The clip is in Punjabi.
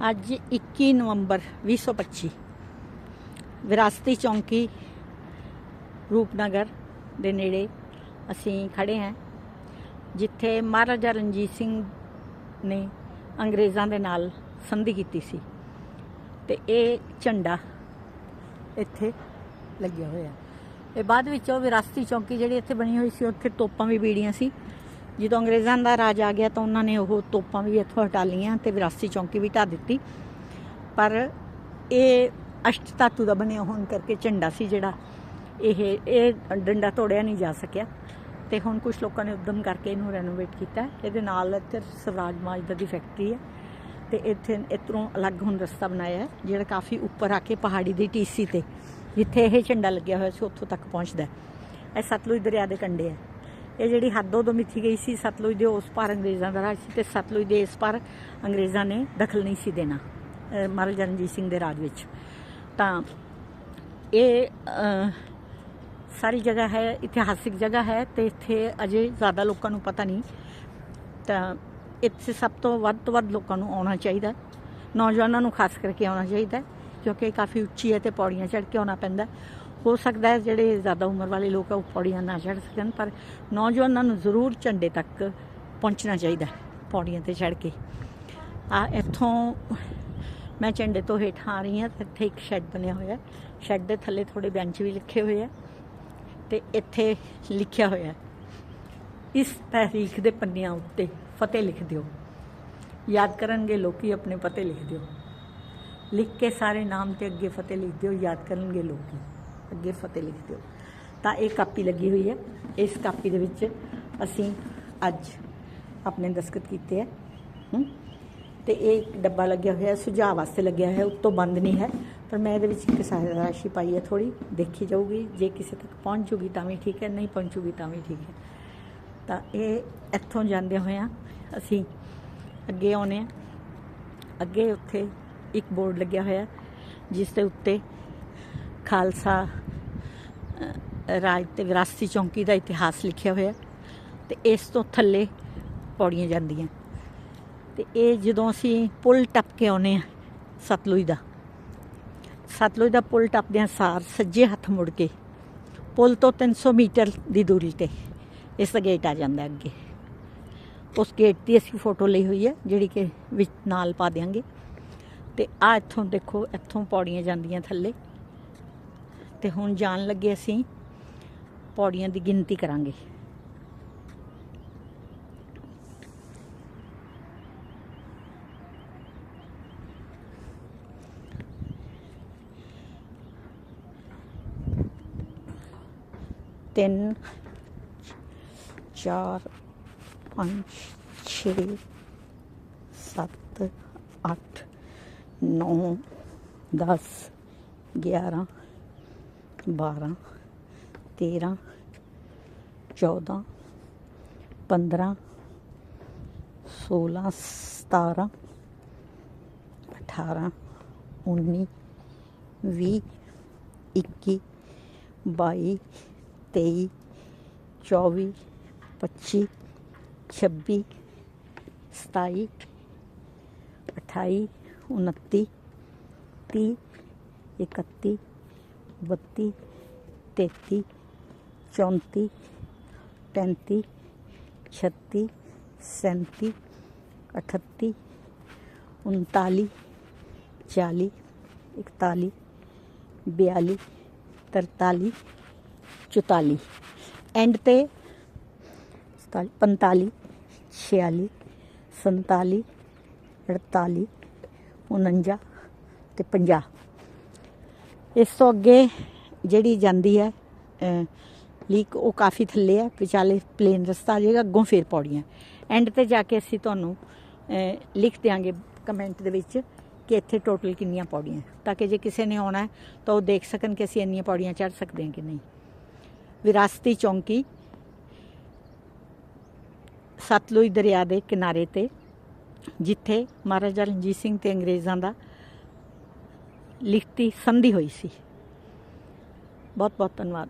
ਅੱਜ 21 ਨਵੰਬਰ 2025 ਵਿਰਾਸਤੀ ਚੌਂਕੀ ਰੂਪਨਗਰ ਦੇ ਨੇੜੇ ਅਸੀਂ ਖੜੇ ਹਾਂ, ਜਿੱਥੇ ਮਹਾਰਾਜਾ ਰਣਜੀਤ ਸਿੰਘ ਨੇ ਅੰਗਰੇਜ਼ਾਂ ਦੇ ਨਾਲ ਸੰਧੀ ਕੀਤੀ ਸੀ ਤੇ ਇਹ ਝੰਡਾ ਇੱਥੇ ਲੱਗਿਆ ਹੋਇਆ। ਇਹ ਬਾਅਦ ਵਿੱਚ ਉਹ ਵਿਰਾਸਤੀ ਚੌਂਕੀ ਜਿਹੜੀ ਇੱਥੇ ਬਣੀ ਹੋਈ ਸੀ, ਉੱਥੇ ਤੋਪਾਂ ਵੀ ਬੀੜੀਆਂ ਸੀ। ਜਦੋਂ ਅੰਗਰੇਜ਼ਾਂ ਦਾ ਰਾਜ ਆ ਗਿਆ ਤਾਂ ਉਹਨਾਂ ਨੇ ਉਹ ਤੋਪਾਂ ਵੀ ਇੱਥੋਂ ਹਟਾ ਲਈਆਂ ਤੇ ਵਿਰਾਸਤੀ ਚੌਂਕੀ ਵੀ ਢਾ ਦਿੱਤੀ। ਪਰ ਇਹ ਅਸ਼ਟ ਧਾਤੂ ਦਾ ਬਣਿਆ ਹੋਣ ਕਰਕੇ ਝੰਡਾ ਸੀ ਜਿਹੜਾ ਇਹ ਇਹ ਡੰਡਾ ਤੋੜਿਆ ਨਹੀਂ ਜਾ ਸਕਿਆ। ਤੇ ਹੁਣ ਕੁਝ ਲੋਕਾਂ ਨੇ ਉਦਮ ਕਰਕੇ ਇਹਨੂੰ ਰੈਨੋਵੇਟ ਕੀਤਾ। ਇਹਦੇ ਨਾਲ ਇੱਥੇ ਸਵਰਾਜ ਮਾਜਦਾ ਦੀ ਫੈਕਟਰੀ ਹੈ ਤੇ ਇੱਥੇ ਇਧਰੋਂ ਅਲੱਗ ਹੁਣ ਰਸਤਾ ਬਣਾਇਆ ਹੈ, ਜਿਹੜਾ ਕਾਫੀ ਉੱਪਰ ਆ ਕੇ ਪਹਾੜੀ ਦੀ ਟੀਸੀ ਤੇ ਜਿੱਥੇ ਇਹ ਝੰਡਾ ਲੱਗਿਆ ਹੋਇਆ ਸੀ, ਉੱਥੋਂ ਤੱਕ ਪਹੁੰਚਦਾ ਹੈ। ਇਹ ਸਤਲੁਜ ਦਰਿਆ ਦੇ ਕੰਢੇ ਹੈ। ਇਹ ਜਿਹੜੀ ਹੱਦ ਉਦੋਂ ਮਿੱਥੀ ਗਈ ਸੀ ਸਤਲੁਜ ਦੇ, ਉਸ ਪਾਰ ਅੰਗਰੇਜ਼ਾਂ ਦਾ ਰਾਜ ਸੀ ਤੇ ਸਤਲੁਜ ਦੇ ਇਸ ਪਾਰ ਅੰਗਰੇਜ਼ਾਂ ਨੇ ਦਖਲ ਨਹੀਂ ਸੀ ਦੇਣਾ, ਅਹ ਮਹਾਰਾਜਾ ਰਣਜੀਤ ਸਿੰਘ ਦੇ ਰਾਜ ਵਿੱਚ। ਤਾਂ ਇਹ ਸਾਰੀ ਜਗ੍ਹਾ ਹੈ, ਇਤਿਹਾਸਿਕ ਜਗ੍ਹਾ ਹੈ ਤੇ ਇੱਥੇ ਅਜੇ ਜ਼ਿਆਦਾ ਲੋਕਾਂ ਨੂੰ ਪਤਾ ਨਹੀਂ। ਤਾਂ ਇੱਥੇ ਸਭ ਤੋਂ ਵੱਧ ਤੋਂ ਵੱਧ ਲੋਕਾਂ ਨੂੰ ਆਉਣਾ ਚਾਹੀਦਾ ਨੌਜਵਾਨਾਂ ਨੂੰ ਖਾਸ ਕਰਕੇ ਆਉਣਾ ਚਾਹੀਦਾ ਕਿਉਂਕਿ ਕਾਫੀ ਉੱਚੀ ਹੈ ਤੇ ਪੌੜੀਆਂ ਚੜ੍ਹ ਕੇ ਆਉਣਾ ਪੈਂਦਾ ਹੋ ਸਕਦਾ ਹੈ, ਜਿਹੜੇ ਜ਼ਿਆਦਾ ਉਮਰ ਵਾਲੇ ਲੋਕ ਆ, ਉਹ ਪੌੜੀਆਂ ਨਾ ਚੜ੍ਹ ਸਕਣ, ਪਰ ਨੌਜਵਾਨਾਂ ਨੂੰ ਜ਼ਰੂਰ ਝੰਡੇ ਤੱਕ ਪਹੁੰਚਣਾ ਚਾਹੀਦਾ ਪੌੜੀਆਂ ਤੇ ਚੜ੍ਹ ਕੇ। ਆ, ਇੱਥੋਂ ਮੈਂ ਝੰਡੇ ਤੋਂ ਹੇਠਾਂ ਆ ਰਹੀ ਹਾਂ, ਤੇ ਇੱਥੇ ਇੱਕ ਸ਼ੈੱਡ ਬਣਿਆ ਹੋਇਆ ਸ਼ੈੱਡ ਦੇ ਥੱਲੇ ਥੋੜੇ ਬੈਂਚ ਵੀ ਲਿਖੇ ਹੋਏ ਆ, ਤੇ ਇੱਥੇ ਲਿਖਿਆ ਹੋਇਆ ਇਸ ਤਾਰੀਖ ਦੇ ਪੰਨਿਆਂ ਉੱਤੇ ਫਤਿਹ ਲਿਖ ਦਿਓ। ਯਾਦ ਕਰਨਗੇ ਲੋਕੀ, ਆਪਣੇ ਪਤੇ ਲਿਖ ਦਿਓ। ਲਿਖ ਕੇ ਸਾਰੇ ਨਾਮ ਤੇ ਅੱਗੇ ਫਤਿਹ ਲਿਖ ਦਿਓ, ਯਾਦ ਕਰਨਗੇ ਲੋਕੀ। ਅੱਗੇ ਫਤਿਹ ਲਿਖ ਦਿਓ। ਤਾਂ ਇਹ ਕਾਪੀ ਲੱਗੀ ਹੋਈ ਹੈ। ਇਸ ਕਾਪੀ ਦੇ ਵਿੱਚ ਅਸੀਂ ਅੱਜ ਆਪਣੇ ਦਸਤਖਤ ਕੀਤੇ ਹੈ। ਹਮ? ਤੇ ਇਹ ਇੱਕ ਡੱਬਾ ਲੱਗਿਆ ਹੋਇਆ ਸੁਝਾਅ ਵਾਸਤੇ ਲੱਗਿਆ ਹੈ। ਉੱਤੋਂ ਬੰਦ ਨਹੀਂ ਹੈ। ਪਰ ਮੈਂ ਇਹਦੇ ਵਿੱਚ ਇੱਕ ਸਹਾਇਤਾ ਰਾਸ਼ੀ ਪਾਈ ਹੈ। ਥੋੜੀ ਦੇਖੀ ਜਾਊਗੀ। ਜੇ ਕਿਸੇ ਤੱਕ ਪਹੁੰਚ ਜੂਗੀ ਤਾਂ ਵੀ ਠੀਕ ਹੈ। ਨਹੀਂ ਪਹੁੰਚੂਗੀ ਤਾਂ ਵੀ ਠੀਕ ਹੈ। ਤਾਂ ਇਹ ਇੱਥੋਂ ਜਾਂਦੇ ਹੋਇਆਂ ਅਸੀਂ ਅੱਗੇ ਆਉਨੇ ਆ ਅੱਗੇ ਉੱਥੇ ਇੱਕ ਬੋਰਡ ਲੱਗਿਆ ਹੋਇਆ ਜਿਸ ਦੇ ਉੱਤੇ ਖਾਲਸਾ ਰਾਜ ਤੇ ਵਿਰਾਸਤੀ ਚੌਂਕੀ ਦਾ ਇਤਿਹਾਸ ਲਿਖਿਆ ਹੋਇਆ ਤੇ ਇਸ ਤੋਂ ਥੱਲੇ ਪੌੜੀਆਂ ਜਾਂਦੀਆਂ। ਤੇ ਇਹ ਜਦੋਂ ਅਸੀਂ ਪੁਲ ਟੱਪ ਕੇ ਆਉਨੇ ਆ ਸਤਲੁਜ ਦਾ ਸਤਲੁਜ ਦਾ ਪੁਲ ਟੱਪਦਿਆਂ ਸਾਰ ਸੱਜੇ ਹੱਥ ਮੁੜ ਕੇ ਪੁਲ ਤੋਂ 300 ਮੀਟਰ ਦੀ ਦੂਰੀ ਤੇ ਇਸ ਦਾ ਗੇਟ ਆ ਜਾਂਦਾ ਅੱਗੇ। ਉਸ ਗੇਟ ਦੀ ਅਸੀਂ ਫੋਟੋ ਲਈ ਹੋਈ ਹੈ, ਜਿਹੜੀ ਕਿ ਵਿੱਚ ਨਾਲ ਪਾ ਦਿਆਂਗੇ। ਤੇ ਆ ਇੱਥੋਂ ਦੇਖੋ, ਇੱਥੋਂ ਪੌੜੀਆਂ ਜਾਂਦੀਆਂ ਥੱਲੇ। ਤੇ ਹੁਣ ਜਾਣ ਲੱਗੇ ਅਸੀਂ, ਪੌੜੀਆਂ ਦੀ ਗਿਣਤੀ ਕਰਾਂਗੇ। ਤਿੰਨ, ਚਾਰ, ਪੰਜ, ਛੇ, ਸੱਤ, ਅੱਠ, ਨੌ, ਦਸ, ਗਿਆਰਾਂ ਬਾਰਾਂ, ਤੇਰਾਂ, ਚੌਦਾਂ, ਪੰਦਰਾਂ, ਸੋਲਾਂ, ਸਤਾਰਾਂ, ਅਠਾਰਾਂ, ਉੱਨੀ, ਵੀਹ, ਇੱਕੀ, ਬਾਈ, ਤੇਈ, ਚੌਵੀ, ਪੱਚੀ, ਛੱਬੀ, ਸਤਾਈ, ਅਠਾਈ, ਉਨੱਤੀ, ਤੀਹ, ਇਕੱਤੀ ਬੱਤੀ, ਤੇਤੀ, ਚੌਂਤੀ, ਪੈਂਤੀ, ਛੱਤੀ, ਸੈਂਤੀ, ਅਠੱਤੀ, ਉਨਤਾਲੀ, ਚਾਲੀ, ਇਕਤਾਲੀ, ਬਿਆਲੀ, ਤਰਤਾਲੀ, ਚੁਤਾਲੀ। ਐਂਡ ਤੇ 45 46 47 48 49 ਤੇ 50 ਇਸ ਤੋਂ ਅੱਗੇ ਜਿਹੜੀ ਜਾਂਦੀ ਹੈ ਲੀਕ ਉਹ ਕਾਫੀ ਥੱਲੇ ਹੈ, ਵਿਚਾਲੇ ਪਲੇਨ ਰਸਤਾ ਆ ਜਾਏਗਾ, ਅੱਗੋਂ ਫੇਰ ਪੌੜੀਆਂ ਐਂਡ ਤੇ ਜਾ ਕੇ ਅਸੀਂ ਤੁਹਾਨੂੰ ਲਿਖ ਦਿਆਂਗੇ ਕਮੈਂਟ ਦੇ ਵਿੱਚ ਕਿ ਇੱਥੇ ਟੋਟਲ ਕਿੰਨੀਆਂ ਪੌੜੀਆਂ ਤਾਂ ਕਿ ਜੇ ਕਿਸੇ ਨੇ ਆਉਣਾ ਤਾਂ ਉਹ ਦੇਖ ਸਕਣ ਕਿ ਅਸੀਂ ਇੰਨੀਆਂ ਪੌੜੀਆਂ ਚੜ੍ਹ ਸਕਦੇ ਹਾਂ ਕਿ ਨਹੀਂ। ਵਿਰਾਸਤੀ ਚੌਂਕੀ, ਸਤਲੁਜ ਦਰਿਆ ਦੇ ਕਿਨਾਰੇ ਤੇ, ਜਿੱਥੇ ਮਹਾਰਾਜਾ ਰਣਜੀਤ ਸਿੰਘ ਤੇ ਅੰਗਰੇਜ਼ਾਂ ਦਾ ਲਿਖਤੀ ਸੰਧੀ ਹੋਈ ਸੀ। ਬਹੁਤ ਬਹੁਤ ਧੰਨਵਾਦ।